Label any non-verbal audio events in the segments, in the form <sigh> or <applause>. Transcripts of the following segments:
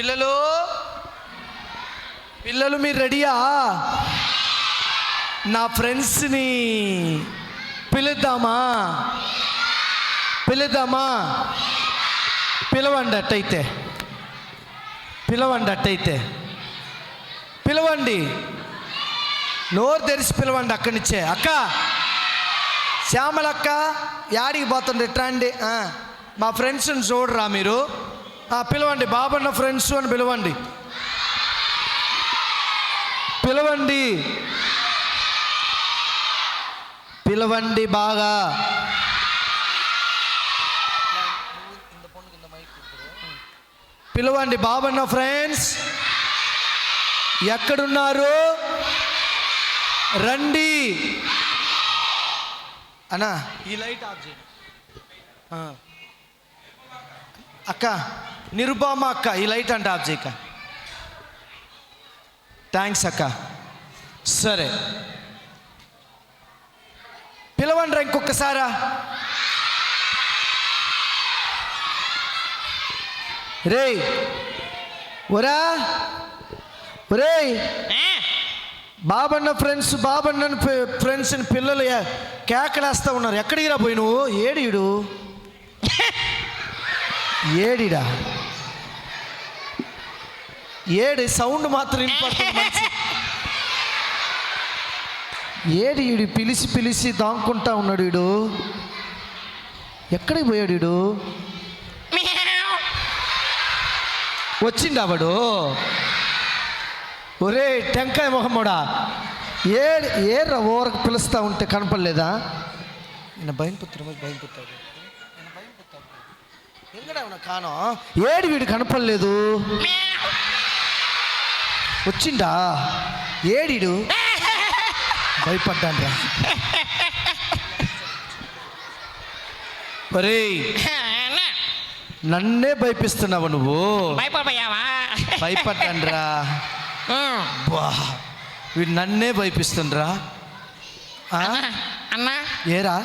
పిల్లలు పిల్లలు మీరు రెడీయా? నా ఫ్రెండ్స్ని పిలుద్దామా? పిలుద్దామా? పిలవండి అట్టయితే. పిలవండి అట్టయితే. పిలవండి. నోరు తెరిచి పిలవండి అక్కడి నుంచే. అక్క శ్యామలక్క యాడికి పోతుంది? అండి మా ఫ్రెండ్స్ని చూడరా మీరు? పిలవండి. బాబన్న ఫ్రెండ్స్ అని పిలవండి. పిలవండి. పిలవండి బాగా. పిలవండి బాబన్న ఫ్రెండ్స్ ఎక్కడున్నారు? రండి. అన్నా. ఈ లైట్ ఆఫ్ చేయండి. అక్క. నిరుబామ అక్క ఈ లైట్ అంటే ఆఫ్ చేయక. థ్యాంక్స్ అక్క. సరే. పిలవండి రా ఇంకొకసారా రేయ్. ఒరా. ఒరేయ్. బాబన్న ఫ్రెండ్స్ బాబన్న ఫ్రెండ్స్ పిల్లలు కేకలేస్తా ఉన్నారు. ఎక్కడికి రా పోయి నువ్వు? ఏడీడు ఏడిడా? ఏడి సౌండ్ మాత్రం వినపడుతుంది మంచి. ఏడి ఈడు పిలిచి పిలిచి దాంకుంటా ఉన్నాడు ఈడు. ఎక్కడికి పోయాడు ఈడు? వచ్చిండా వాడు? ఒరే టెంకాయ మొహమ్మడా ఏ ఏర్రా ఓరకు పిలుస్తా ఉంటే కనపడలేదా? ఈయన భయపుత్ర భయపుత్రాడు ఎంగడా ఉన్నా కానో ఏడు వీడు కనపడలేదు? వచ్చిండా? ఏడిడు? <laughs> భయపడ్డాను నన్నే భయపిస్తున్నావు నువ్వు. భయపడిపోయావా భయపడ్డాన్రా. వీడు నన్నే భయపిస్తుండ్రా? అన్నా ఏరా?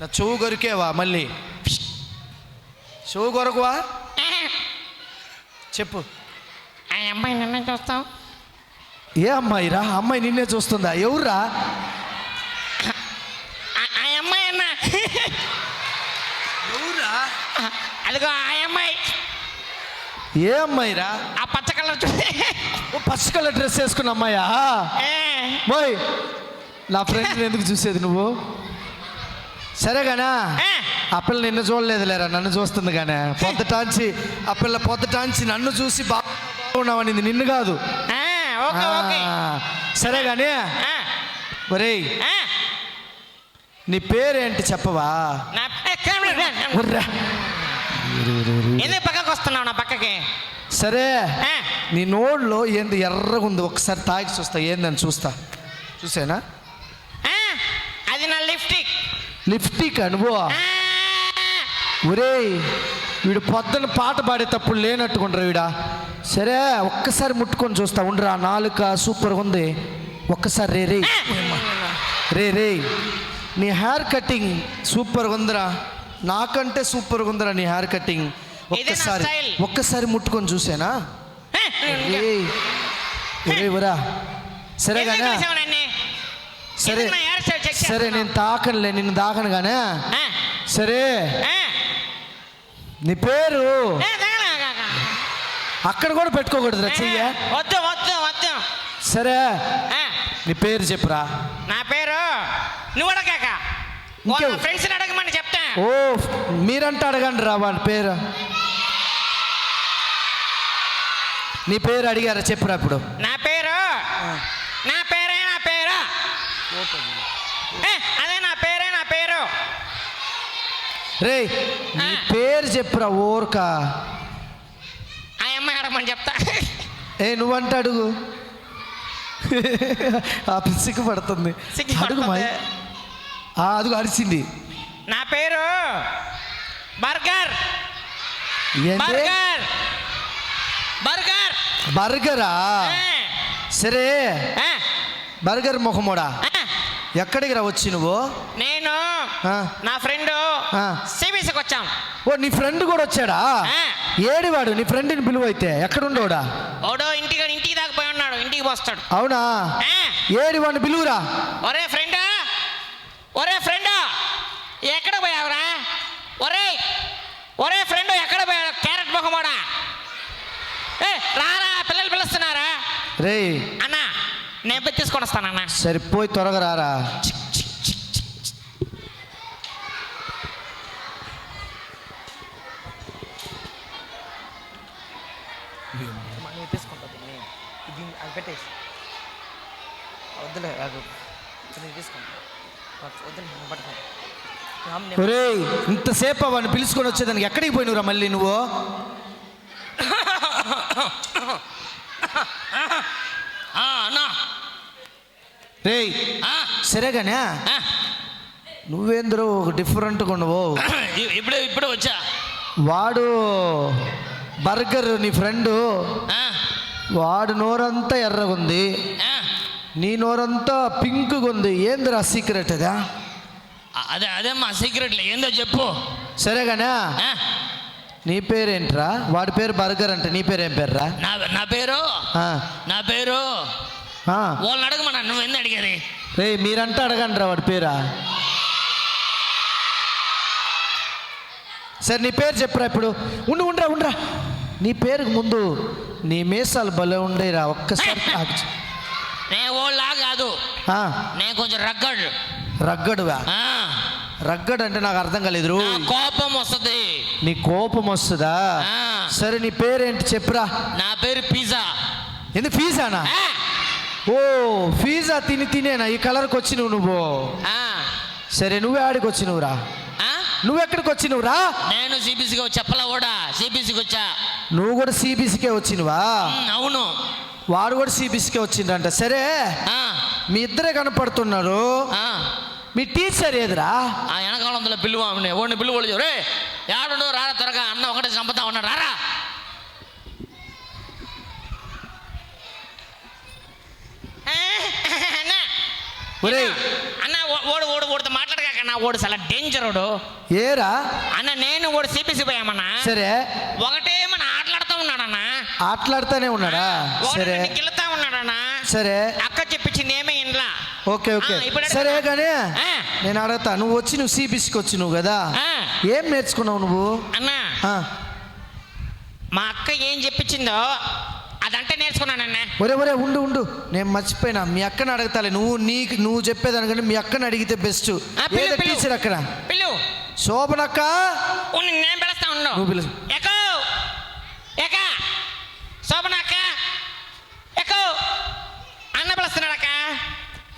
నా చెవు కొరికేవా మళ్ళీ? చెవు కొరకువా చెప్పు. ఆ అమ్మాయి నిన్న చూస్తాం ఏ అమ్మాయిరా అమ్మాయి నిన్నే చూస్తుందా? ఎవరురా? ఆ- అమ్మాయి అన్న. ఎవరురా? అదిగో ఆ అమ్మాయి. ఏ అమ్మాయిరా ఆ పచ్చ కలర్ ఓ పచ్చ కలర్ డ్రెస్ వేసుకున్న అమ్మాయా? ఏ, బోయ్ నా ఫ్రెండ్ ఎందుకు చూసేది నువ్వు? సరేగానా? ఆ పిల్ల నిన్ను చూడలేదులేరా? నన్ను చూస్తుంది కానీ. పొద్దుటాంచి ఆ పిల్ల పొద్దుటాంచి నన్ను చూసి బాగున్నావనింది నిన్ను? కాదు. సరే కానీ ఆ, నీ పేరేంటి చెప్పవా. ఎందుకు పక్కకు వస్తున్నావు నా పక్కకి? సరే నీ నోడ్లో ఏంది ఎర్రగా ఉంది? ఒకసారి తాగి చూస్తా. ఏందని చూస్తా. చూసేనా? అది నా లిప్స్టిక్. లిప్స్టిక్ అనుభవ ఆ, ఒరేయ్ వీడు పొద్దున పాట పాడేటప్పుడు లేనట్టుకుంటారు వీడా. సరే ఒక్కసారి ముట్టుకొని చూస్తా. ఉండరా నాలుక సూపర్గా ఉంది. ఒక్కసారి రే రే. రే రే. నీ హెయిర్ కటింగ్ సూపర్గా ఉందిరా. నాకంటే సూపర్గా ఉందిరా నీ హెయిర్ కటింగ్ ఒక్కసారి. ఒక్కసారి ముట్టుకొని చూసేనా? ఆ, ఏయ్ ఒరే ఒరా. సరే నన్ను? సరే సరే? నేను తాకనులే నిన్ను తాకను గానే? ఆ, సరే. నీ పేరు. అక్కడ కూడా పెట్టుకోకూడదురా చెయ్య. వద్దు వద్దు వద్దు. సరే. నీ పేరు చెప్పురా. నా పేరు? నువ్వు అడగాక. ఫ్రెండ్స్ అడగమని చెప్తా. ఓ మీరంటే అడగండి రా వాడి పేరు. నీ పేరు అడిగారా చెప్పురా ఇప్పుడు. నా పేరు? నా పేరే నా పేరు ఏ, అదే నా పేరే నా పేరు రే నీ. పేరు చెప్పురా ఊరక? ఆ అమ్మాయి అడగమని చెప్తా. ఏ నువ్వంటే అడుగు. ఆ పిసికి పడుతుంది. అడుగు మై పడుతుంది. ఆ, అడుగు అరిచింది. నా పేరు బర్గర్. బర్గర్. బర్గర్. బర్గరా? సరే. బర్గర్ మొహమోడా? ఆ. ఎక్కడికి రా వచ్చి నువ్వు? ఆ. నా ఫ్రెండ్ సిబిసికి వచ్చాం. ఓ నీ ఫ్రెండ్ కూడా వచ్చాడా. ఏడివాడు నీ ఫ్రెండ్ని పిలువైతే ఎక్కడుండోడా? ఓడో ఇంటికి ఇంటికి దాకా పోయి ఉన్నాడు ఇంటికి పోస్తాడు. అవునా? ఏడివాడిని పిలువురా? ఒరే ఫ్రెండ్ ఒరే ఫ్రెండ్ ఎక్కడ పోయావురా? ఒరే ఒరే ఫ్రెండ్ ఎక్కడ పోయావు క్యారెట్ మొహమోడా ఏ రారా పిల్లలు పిలుస్తున్నారా? రేయ్. అన్నా నేను తీసుకొని వస్తానన్నా. సరిపోయి త్వరగా రారా. ఒరేయ్ ఇంతసేపు వాడిని పిలుచుకొని వచ్చేదానికి ఎక్కడికి పోయినవురా మళ్ళీ నువ్వు? రేయ్ సరేగానే? నువ్వేంద్రో ఒక డిఫరెంట్గా ఉండవు ఇప్పుడు ఇప్పుడు వచ్చా. వాడు బర్గర్ నీ ఫ్రెండు. వాడు నోరంతా ఎర్రగుంది. నీ నోరంతా పింక్గా ఉంది ఏందిరా సీక్రెట్ అదా? అదే అదే మా సీక్రెట్లు ఏందో చెప్పు. సరేగానే ఆ, నీ పేరేంట్రా? వాడి పేరు బర్గర్ అంటే. నీ పేరు ఏం పేర్రా? నా నా పేరు? నా పేరు. వాళ్ళని అడగమన్నా నువ్వు ఎందుకు అడిగేది? రేయ్ మీరంతా అడగండి రా వాడి పేరా? సరే నీ పేరు చెప్పురా ఇప్పుడు. ఉండు ఉండరా ఉండరా. నీ పేరుకు ముందు నీ మీసాలు భలే ఉండేరా. ఒక్కసారి <laughs> నేను ఓళ్ళా కాదు. నేను కొంచెం రగ్గడు. రగ్గడువా? రగ్గడు అంటే నాకు అర్థం కాలేదు. కోపం వస్తుంది. నీ కోపం వస్తుందా. సరే నీ పేరేంటి చెప్పురా. నా పేరు పిజ్జా. ఎందుకు ఆ, ఓ ఫీజా తిని తినేనా? ఈ కలర్కి వచ్చినవు నువ్వు. ఆ, సరే నువ్వే ఆడికి వచ్చినవురా. ఆ? నువ్వెక్కడికి వచ్చినవురా? నేను సిబిసికి చెప్పలా కూడా. సిబిసికి వచ్చా. నువ్వు కూడా సిబిసికే వచ్చినవా? అవును. వాడు కూడా సిబిసికే వచ్చిండంట. సరే మీ ఇద్దరే కనపడుతున్నారు. మీ టీచర్ ఏదిరా? ఆ వెనకాలంలో పిలువ ఓడిని పిలువ వాళ్ళు రే యాడుండో రారా త్వరగా అన్న ఒకటే చంపుతా ఉన్నాడు రారా. అన్న, ఓడు ఓడు ఓడితో మాట్లాడకాకన్నా ఓడు చాలా డేంజర్ ఓడు. ఏరా? అన్న నేను ఓడు సిపిసి పోయామన్నా సరే. ఒకటే మన ఆటలాడుతూ ఉన్నాడన్నా. ఆటలాడుతూనే ఉన్నాడా? సరే. గిల్లుతా ఉన్నాడన్నా. సరే. అక్క ఇంట్లో ఓకే ఓకే? సరే కానీ. నేను అడుగుతా. నువ్వు వచ్చి నువ్వు సిబిసికి వచ్చి నువ్వు కదా. ఏం నేర్చుకున్నావు నువ్వు? అన్నా మా అక్క ఏం చెప్పించిందో అదంటే నేర్చుకున్నానన్నా ఒరే ఒరే ఉండు ఉండు. నేను మర్చిపోయినా. మీ అక్కని అడగతాలే. నువ్వు నీకు నువ్వు చెప్పేదానికంటే మీ అక్కని అడిగితే బెస్ట్. టీచర్ అక్కడ. పిల్లు. శోభనక్క. నేను పిలుస్తా ఉండు. నువ్వు పిలు.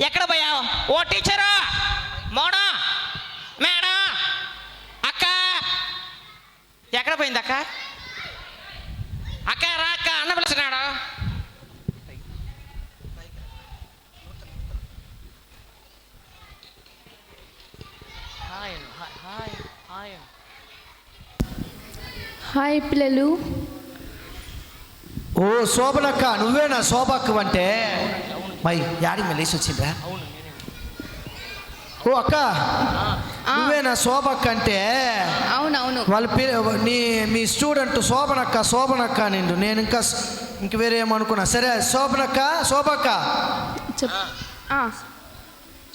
ఎక్కడ పోయావు? ఓ టీచరు మోడో మేడం. అక్క. ఎక్కడ పోయింది అక్క? అక్క రా అక్క అన్న పిలుస్తున్నాడు. హాయ్ హాయ్ హాయ్ హాయ్ పిల్లలు. ఓ శోభనక్క నువ్వేనా శోభక్క అంటే మై యాడికి మెలేసి వచ్చిండ్రా? ఓ అక్క నువ్వేనా శోభక్క అంటే? అవునవును. వాళ్ళ పేరు నీ మీ స్టూడెంట్ శోభనక్క శోభనక్క నిండు. నేను ఇంకా ఇంక వేరే ఏమనుకున్నా సరే శోభనక్క శోభక్క.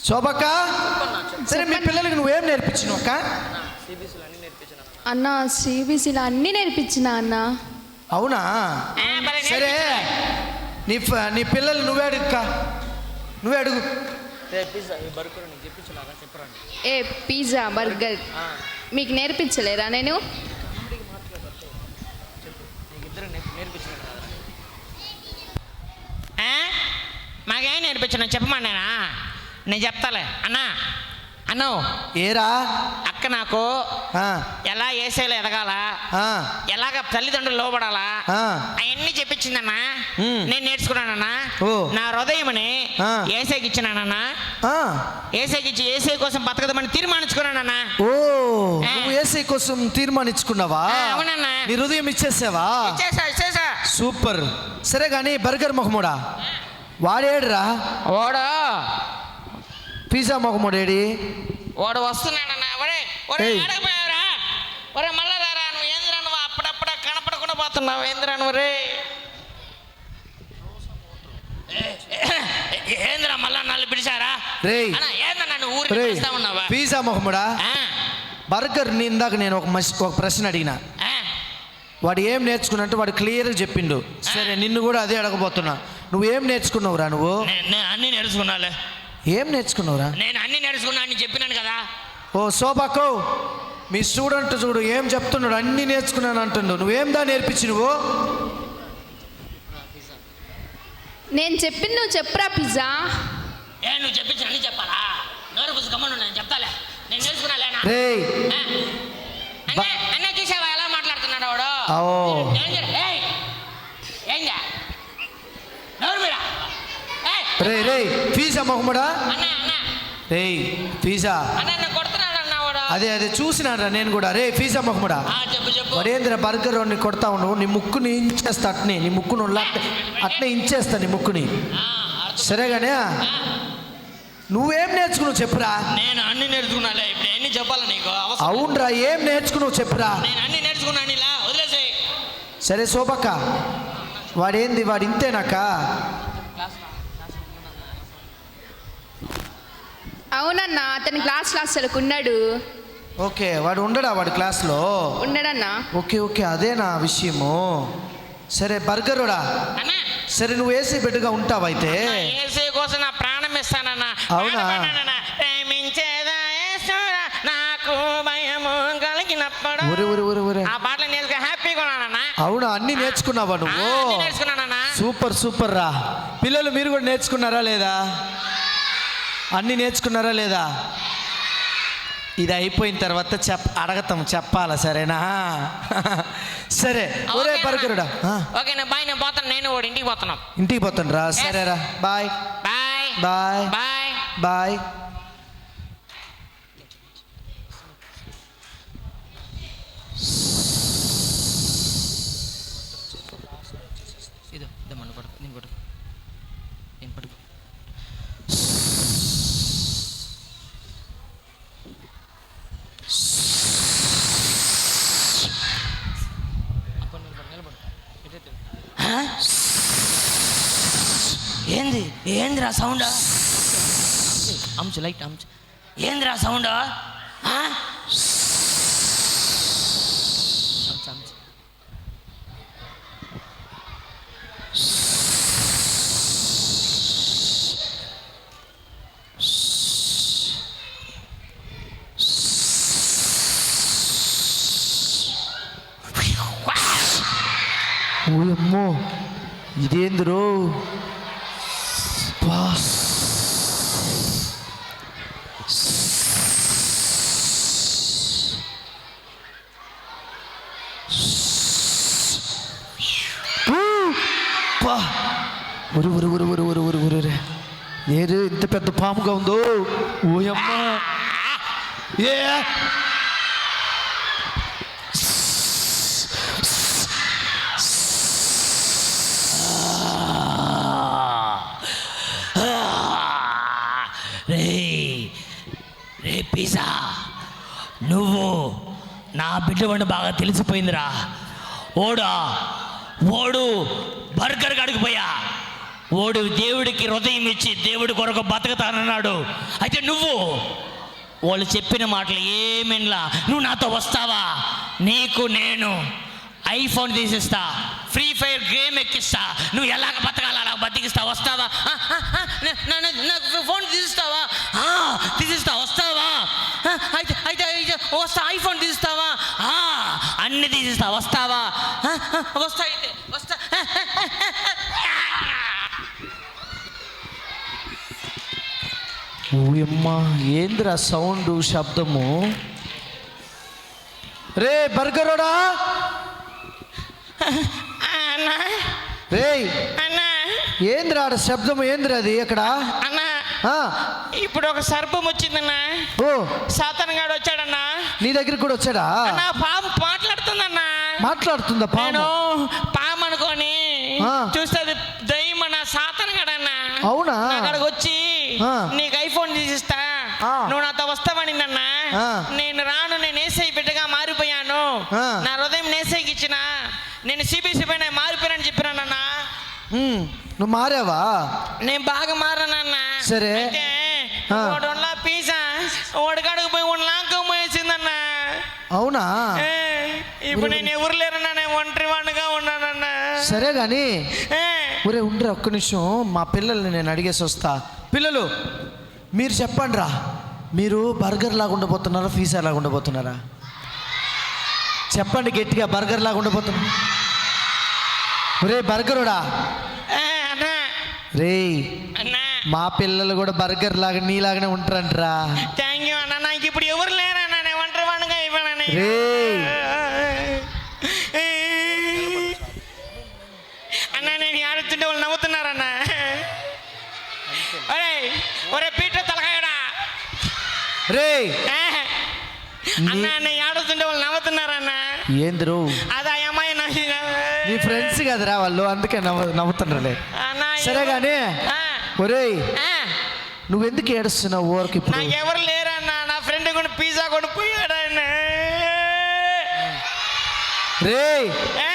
శోభక్క? సరే మీ పిల్లలకి నువ్వేం నేర్పించినావు అక్క? అన్న సిబిసిలో అన్నీ నేర్పించిన. అన్న అవునా? సరే. నీ నీ పిల్లలు నువ్వే అడుగుక్క నువ్వే అడుగు. ఏ పిజ్జా బర్గర్ మీకు నేర్పించలేరా నేను? ఆ? మాకేం నేర్పించిన? చెప్పమన్నానా? నేను చెప్తాలే. అన్నా అన్ను ఏరా? అక్క నాకు ఎలా ఏసేలో ఎదగాల? ఎలాగ తల్లిదండ్రులు లోబడాలా. అవన్నీ చెప్పించిందన్నా. నేను నేర్చుకున్నానన్నా. నా హృదయమని. ఏసేకి ఇచ్చినానన్నా. ఏసేకి ఇచ్చి ఏసే కోసం బతకదమని తీర్మానించుకున్నానన్నా. ఓ. నువ్వు ఏసై కోసం తీర్మానించుకున్నావా? అవునన్నా. నీ హృదయం ఇచ్చేసావా? ఇచ్చేసా ఇచ్చేసా. సూపర్. సరే కానీ బర్గర్ మొహముడా? వాడేడురా? ఓడో పిజ్జా మొహముడేడి వాడు వస్తున్నాడన్నా. ఒరే ఒరే ఏయ్. ఆడకపోయావురా. ఒరే మళ్ళా రారా నువ్వు. ఏందిరా నువ్వు? అప్పుడప్పుడు కనపడకుండా పోతున్నావు. ఏందిరా నువ్వు రే? ఏందిరా మళ్ళా నన్ను పిలిచారా? రేయ్. అన్నా, ఏందన్నా నువ్వు ఊరికి రే పిలుస్తా ఉన్నావా? పిజ్జా మొహమ్మడా ఆ, బర్గర్ నీ ఇందాక నేను ఒక మస్ ఒక ప్రశ్న అడిగిన. ఆ. వాడు ఏం నేర్చుకున్నట్టు వాడు క్లియర్గా చెప్పిండు. సరే నిన్ను కూడా అదే అడగబోతున్నా. నువ్వేం నేర్చుకున్నావురా నువ్వు? నే- నేను అన్ని నేర్చుకున్నాలే. ఏం నేర్చుకున్నావురా? నేను అన్ని నేర్చుకున్నా అని చెప్పినాను కదా. ఓ శోభాకో మీ స్టూడెంట్ చూడు ఏం చెప్తున్నాడు? అన్నీ నేర్చుకున్నాను అంటుండు. నువ్వేం దా నేర్పించి నువ్వు? నేను చెప్పింది నువ్వు చెప్పురా పిజ్జా. ఏ నువ్వు చెప్పించిన అన్ని చెప్పాలా? నోరు నేను చెప్తాలే. నేను నేర్చుకున్నాలేనా రేయ్. ఆ. అన్న అన్న చూసావా ఎలా మాట్లాడుతున్నాడు వాడు? ఓ డేంజర్ ఏయ్ ఏంగా నోరు మీరా ఏయ్ రే రే పిజ్జా మొహమ్మడా? రేయ్ పిజ్జా అదే అదే చూసినారా నేను కూడా. రే పిజ్జా మొహమ్మడా? వడేంద్ర బర్గర్ వాడిని కొడతా ఉండవు నీ ముక్కుని ఇంచేస్తా అట్నే నీ ముక్కును అట్నే ఇంచేస్తా నీ ముక్కుని. సరేగానే? నువ్వేం నేర్చుకున్నావు చెప్పురా? నేను అన్ని నేర్చుకున్నాలే ఇప్పుడు చెప్పాలి నీకు? అవునరా ఏం నేర్చుకున్నావు చెప్పురా? నేను అన్ని నేర్చుకున్నాను ఇలా వదిలేసేయ్. సరే శోభక్క. వాడేంది? వాడు ఇంతేనాక అవునన్నా అతని క్లాస్ అసలుకు ఉన్నాడు. ఓకే వాడు ఉండడా వాడి క్లాస్లో? ఉన్నాడన్నా ఓకే ఓకే అదే నా విషయము. సరే బర్గరుడా. అన్న. సరే నువ్వు ఏసీ బిడ్డగా ఉంటావు అయితే. ఏసే కోసం నా ప్రాణం ఇస్తానన్న. అవునా? పాడమన్నానన్న. ప్రేమించేదా యేసురా, నాకు భయము కలిగినప్పుడు. ఆ పాటలు హ్యాపీగా ఉన్నానన్న. అవునా? అన్ని నేర్చుకున్నావా ఆ, నువ్వు అన్ని నేర్చుకున్నానన్న. సూపర్ సూపర్ రా పిల్లలు మీరు కూడా నేర్చుకున్నారా లేదా? అన్నీ నేర్చుకున్నారా లేదా? ఇది అయిపోయిన తర్వాత చెప్ అడగతాం చెప్పాలా సరేనా? సరే ఒరే ఓకేనా? బర్గరుడా ఆ, ఓకే నేను బాయ్ నేను పోతాను నేను కూడా ఇంటికి పోతున్నాం. ఇంటికి పోతాను రా సరేరా bye. Bye. Bye. Bye. Bye ఇది ఇదమ్మా పడుకో నేను పడుకో నేను పడుకో ఏంది? ఏందిరా సౌండ్? అంచు లైట్ అంచు ఏందిరా సౌండ్ అంచు అంచు ఓయమ్మో ఇదేందిరో బాస్ పా ఉరు ఉరు ఉరు ఉరు ఉరు ఉరు ఉరు ఏరు ఇంత పెద్ద పాముగా ఉందో? ఓయమ్మా. ఏ? రే రే పిజ్జా నువ్వు నా బిడ్డ వంట బాగా తెలిసిపోయిందిరా. ఓడా ఓడు బర్గర్ గడికిపోయా ఓడు దేవుడికి హృదయం ఇచ్చి దేవుడి కొరకు బతకతానన్నాడు. అయితే నువ్వు వాళ్ళు చెప్పిన మాటలు ఏమిలా నువ్వు నాతో వస్తావా? నీకు నేను ఐఫోన్ తీసిస్తా ఫ్రీ ఫైర్ గేమ్ ఎక్కిస్తా. నువ్వు ఎలాగ బతకాలి? అలా బతికిస్తా వస్తావా? నాకు ఫోన్ తీసిస్తావా? ఆ, తీసిస్తా వస్తావా? అయితే అయితే వస్తా ఐఫోన్ తీసిస్తావా? ఆ, అన్ని తీసిస్తా వస్తావా? వస్తా అయితే వస్తా. ఓయమ్మా ఏందిరా సౌండ్ శబ్దము? రే బర్గరోడా? అన్నా. ఏందిరా ఆడ శబ్దం ఏందిరా అది అక్కడ అన్నా. ఇప్పుడు ఒక సర్పం వచ్చిందన్నా. ఓ. సాతన్ గాడు వచ్చాడన్నా. నీ దగ్గరికి కూడా వచ్చాడా? అన్నా పాము మాట్లాడుతుందన్నా మాట్లాడుతుందా పాము? పాము అనుకోని. చూస్తే దయ్యం అన్న సాతన్ గడన్నా. అవునా? అక్కడికి వచ్చి. నీకు ఐఫోన్ తీసిస్తా. నువ్వు నాతో వస్తావని నాన్న. నేను రాను నేను ఏసై బిడ్డగా మారిపోయాను. నా హృదయం నేసైకి ఇచ్చిన. నేను సిబిసి పైన మారిపోయానని చెప్పినానన్న నువ్వు మారావా? నేను బాగా మారానన్న సరే. అవునా? ఇప్పుడు నేను ఎవరు లేరన్నా నేను ఒంటరి వాడిగా ఉన్నానన్న. సరే కానీ ఒరే ఉండరా ఒక్క నిమిషం. మా పిల్లల్ని నేను అడిగేసి వస్తా. పిల్లలు మీరు చెప్పండి రా. మీరు బర్గర్ లాగా ఉండబోతున్నారా ఫీజా లాగా ఉండబోతున్నారా? చెప్పండి గట్టిగా బర్గర్ లాగా ఉండబోతున్నా. ఒరే బర్గరుడా. రే అన్న. మా పిల్లలు కూడా బర్గర్ లాగా నీలాగానే ఉంటారంటరా. థ్యాంక్ యూ అన్న. నాకు ఇప్పుడు ఎవరు లేరన్నా? నేను ఒంటరి వాడిగా ఆడుతుంటే వాళ్ళు నవ్వుతున్నారన్న. ఒరే ఒరే పీటర్ తలకాయడా? రే అన్న నేను ఆడుతుంటే వాళ్ళు నవ్వుతున్నారన్న. ఏందిరు? అది ఆ అమ్మాయి నవ్వి- నీ ఫ్రెండ్స్ కదరా వాళ్ళు అందుకే నవ్వు నవ్వుతుండ్రులే అన్న సరే కానీ ఆ, నువ్వెందుకు ఏడుస్తున్నావు ఊరికి నాకు ఎవరు లేరన్న నా ఫ్రెండ్ కూడా పిజ్జా కూడా పోయాడన్న ఏ,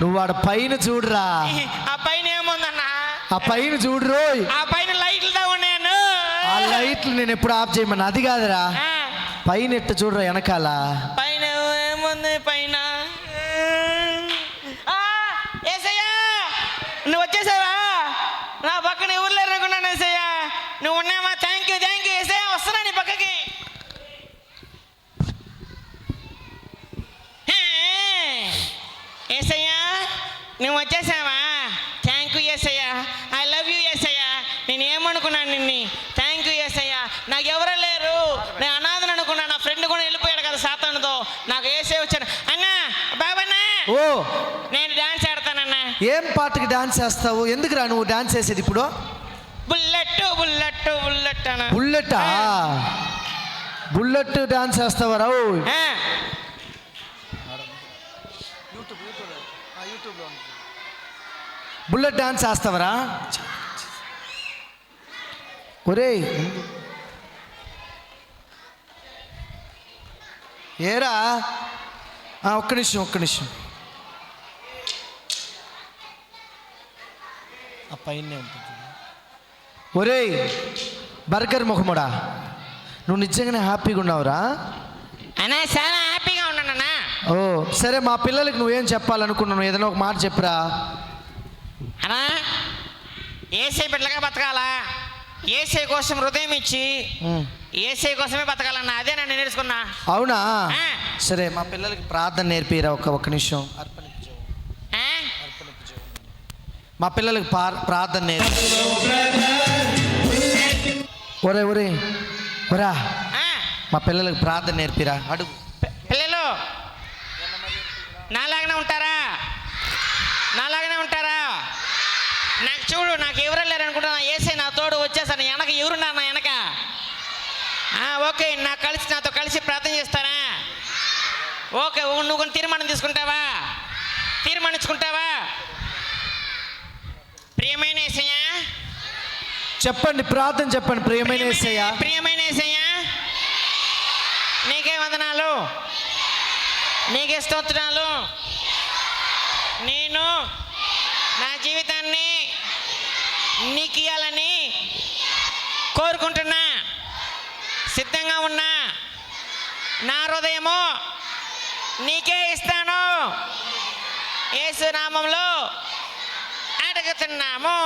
నువ్వు వాడు పైన చూడురా. ఏముందన్న ఆ పైన చూడు రోయ్. ఆ పైన లైట్లతో ఉన్నాను ఆ లైట్లు నేను ఎప్పుడు ఆఫ్ చేయమని అది కాదురా. పైన ఎట్ట చూడరా వెనకాల. పైన ఏముంది? పైన ఆ, ఏసయ్యా నువ్వు వచ్చేసావా నా పక్కన ఎవరు లేరు అనుకున్నాను ఏసయ్యా నువ్వు ఉన్నావా thank you thank you Yesayya వస్తున్నా నీ పక్కకి హే, ఏసయ్యా నువ్వు వచ్చేసావా thank you Yesayya I love you Yesayya నేను ఏమనుకున్నాను నిన్ని థ్యాంక్ యూ ఏసయ్యా నాకు ఎవరు లేరు నేను అనాథను అనుకున్నా నా ఫ్రెండ్ కూడా వెళ్ళిపోయాడు కదా సాతానుతో నాకు ఏసే వచ్చాడు అన్నా బాబన్నా ఓ నేను డాన్స్ ఆడతానన్నా ఏం పాటకి డాన్స్ చేస్తావు? ఎందుకురా నువ్వు డాన్స్ చేసేది ఇప్పుడు? Bullet bullet bullet? బుల్లెటా bullet dance చేస్తావా రావు? Bullet dance చేస్తావరా? ఒరేయ్. ఏరా? ఆ, ఒక్క నిమిషం ఒక్క నిమిషం. ఆ పైన ఉంటుంది. ఒరేయ్ బర్గర్ ముఖముడా నువ్వు నిజంగానే హ్యాపీగా ఉన్నావురా అన్నా చాలా హ్యాపీగా ఉన్నానన్నా ఓ సరే మా పిల్లలకి నువ్వేం చెప్పాలనుకున్నావు ఏదైనా ఒక మాట చెప్పురా అన్నా ఏసై బిడ్డలుగా బతకాలా ఏసై కోసం హృదయం ఇచ్చి. ఏసై కోసమే బతకాలన్నా అదే నన్ను నేర్చుకున్నా అవునా ఆ. సరే మా పిల్లలకి ప్రార్థన నేర్పిరా ఒక ఒక్క నిమిషం అర్పణించు. మా పిల్లలకి ప్రార్థన నేర్పి. ఒరే ఒరే ఒరా. మా పిల్లలకి ప్రార్థన నేర్పిరా. అడుగు. పిల్లలు నాలాగనే ఉంటారా? నాలాగనే ఉంటారా? నాకు చూడు నాకు ఎవరు లేరు అనుకుంటా ఏసై నా తోడు వచ్చేసాను వెనక ఎవరున్నారు నా వెనక? ఓకే నాకు కలిసి నాతో కలిసి ప్రార్థన చేస్తారా? ఓకే నువ్వు కొన్ని తీర్మానం తీసుకుంటావా? తీర్మానించుకుంటావా ప్రియమైన ఏసయ్యా చెప్పండి ప్రార్థన చెప్పండి ప్రియమైన ప్రియమైన ఏసయ్యా. నీకే వందనాలు. నీకే స్తోత్రాలు. నేను నా జీవితాన్ని నీకు ఇవ్వాలని కోరుకుంటున్నా. సిద్ధంగా ఉన్నా. నా హృదయము నీకే ఇస్తాను. యేసు నామంలో అడుగుతున్నాము.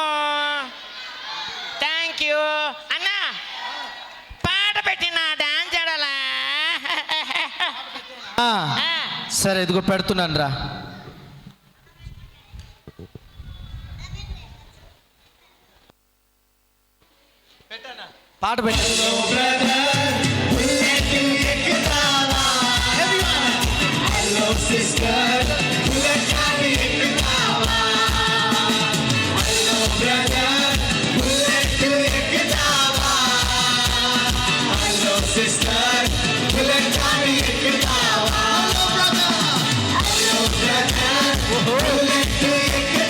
థ్యాంక్ యూ అన్నా పాట పెట్టిన డాన్స్ ఆడాలా? సరే ఇదిగో పెడుతున్నాను రా. పాట పెట్ట. Whoa.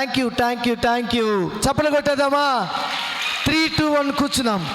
Thank you thank you thank you. చప్పలు కొట్టేద్దామా? త్రీ టూ వన్ కూర్చున్నాం.